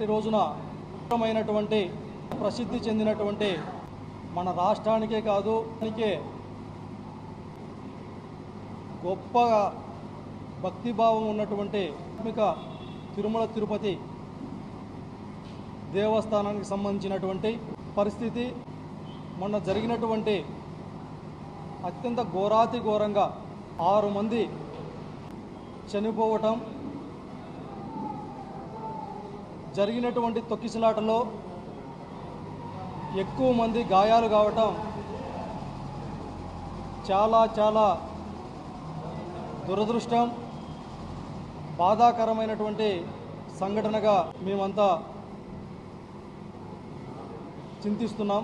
నిన్నటి రోజున మైనటువంటి ప్రసిద్ధి చెందినటువంటి మన రాష్ట్రానికే కాదు గొప్ప గొప్పగా భక్తిభావం ఉన్నటువంటి ఆత్మిక తిరుమల తిరుపతి దేవస్థానానికి సంబంధించినటువంటి పరిస్థితి మొన్న జరిగినటువంటి అత్యంత ఘోరాతి ఘోరంగా ఆరు మంది చనిపోవటం జరిగినటువంటి తొక్కిసలాటలో ఎక్కువ మంది గాయాలు కావటం చాలా చాలా దురదృష్టం బాధాకరమైనటువంటి సంఘటనగా మేమంతా చింతిస్తున్నాం.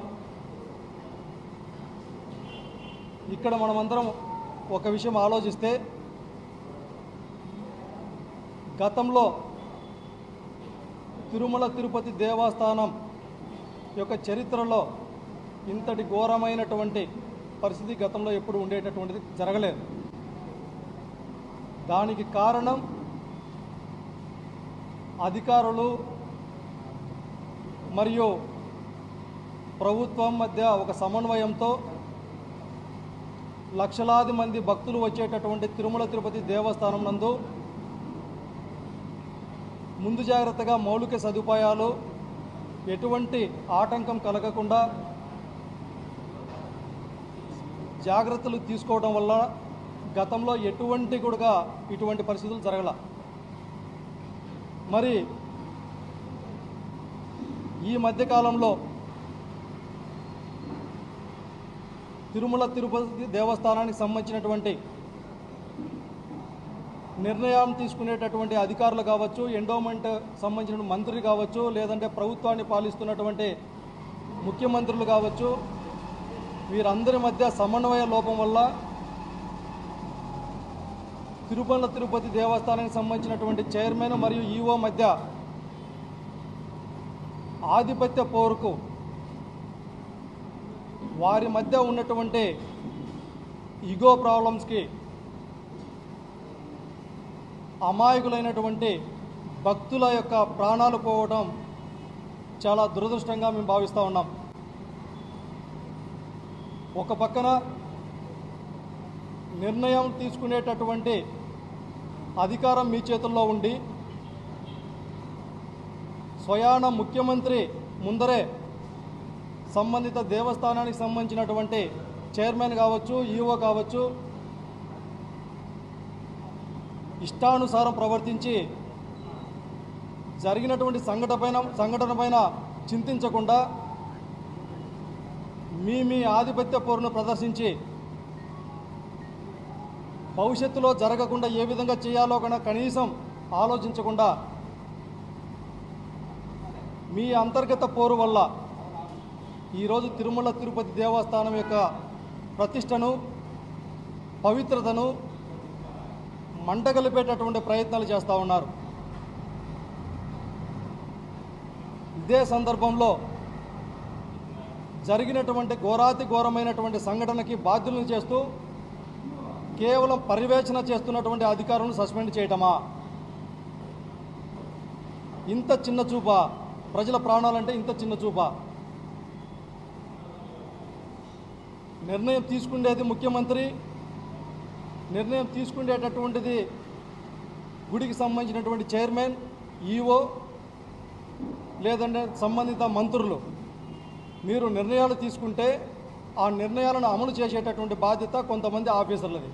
ఇక్కడ మనమందరం ఒక విషయం ఆలోచిస్తే గతంలో తిరుమల తిరుపతి దేవస్థానం యొక్క చరిత్రలో ఇంతటి ఘోరమైనటువంటి పరిస్థితి గతంలో ఎప్పుడు ఉండేటటువంటిది జరగలేదు. దానికి కారణం అధికారులు మరియు ప్రభుత్వం మధ్య ఒక సమన్వయంతో లక్షలాది మంది భక్తులు వచ్చేటటువంటి తిరుమల తిరుపతి దేవస్థానం నందు ముందు జాగ్రత్తగా మౌలిక సదుపాయాలు ఎటువంటి ఆటంకం కలగకుండా జాగ్రత్తలు తీసుకోవడం వల్ల గతంలో ఎటువంటి కూడా ఇటువంటి పరిస్థితులు జరగల. మరి ఈ మధ్యకాలంలో తిరుమల తిరుపతి దేవస్థానానికి సంబంధించినటువంటి నిర్ణయం తీసుకునేటటువంటి అధికారులు కావచ్చు ఎండోమెంట్ సంబంధించిన మంత్రి కావచ్చు లేదంటే ప్రభుత్వాన్ని పాలిస్తున్నటువంటి ముఖ్యమంత్రులు కావచ్చు వీరందరి మధ్య సమన్వయ లోపం వల్ల తిరుమల తిరుపతి దేవస్థానానికి సంబంధించినటువంటి చైర్మన్ మరియు ఈఓ మధ్య ఆధిపత్య పోరుకు వారి మధ్య ఉన్నటువంటి ఈగో ప్రాబ్లమ్స్కి అమాయకులైనటువంటి భక్తుల యొక్క ప్రాణాలు పోవడం చాలా దురదృష్టంగా మేము భావిస్తూ ఉన్నాం. ఒక పక్కన నిర్ణయం తీసుకునేటటువంటి అధికారం మీ చేతుల్లో ఉండి స్వయాన ముఖ్యమంత్రి ముందరే సంబంధిత దేవస్థానానికి సంబంధించినటువంటి చైర్మన్ కావచ్చు ఈఓ కావచ్చు ఇష్టానుసారం ప్రవర్తించి జరిగినటువంటి సంఘటన పైన సంఘటన పైన చింతించకుండా మీ మీ ఆధిపత్య పోరును ప్రదర్శించి భవిష్యత్తులో జరగకుండా ఏ విధంగా చేయాలో కన్నా కనీసం ఆలోచించకుండా మీ అంతర్గత పోరు వల్ల ఈరోజు తిరుమల తిరుపతి దేవస్థానం యొక్క ప్రతిష్టను పవిత్రతను మంటగలిపేటటువంటి ప్రయత్నాలు చేస్తూ ఉన్నారు. ఇదే సందర్భంలో జరిగినటువంటి ఘోరాతి ఘోరమైనటువంటి సంఘటనకి బాధ్యులను చేస్తూ కేవలం పర్యవేక్షణ చేస్తున్నటువంటి అధికారులను సస్పెండ్ చేయటమా? ఇంత చిన్న చూపా ప్రజల ప్రాణాలంటే ఇంత చిన్న చూపా. నిర్ణయం తీసుకునేది ముఖ్యమంత్రి నిర్ణయం తీసుకునేటటువంటిది గుడికి సంబంధించినటువంటి చైర్మన్ ఈఓ లేదంటే సంబంధిత మంత్రులు. మీరు నిర్ణయాలు తీసుకుంటే ఆ నిర్ణయాలను అమలు చేసేటటువంటి బాధ్యత కొంతమంది ఆఫీసర్లది.